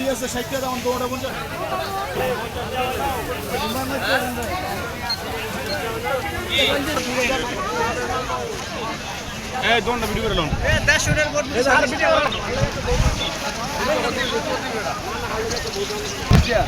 দিয়েছে ষাটটা যেমন দৌড়া বলছে এই দৌড়টা ভিডিও করে লোন। अच्छा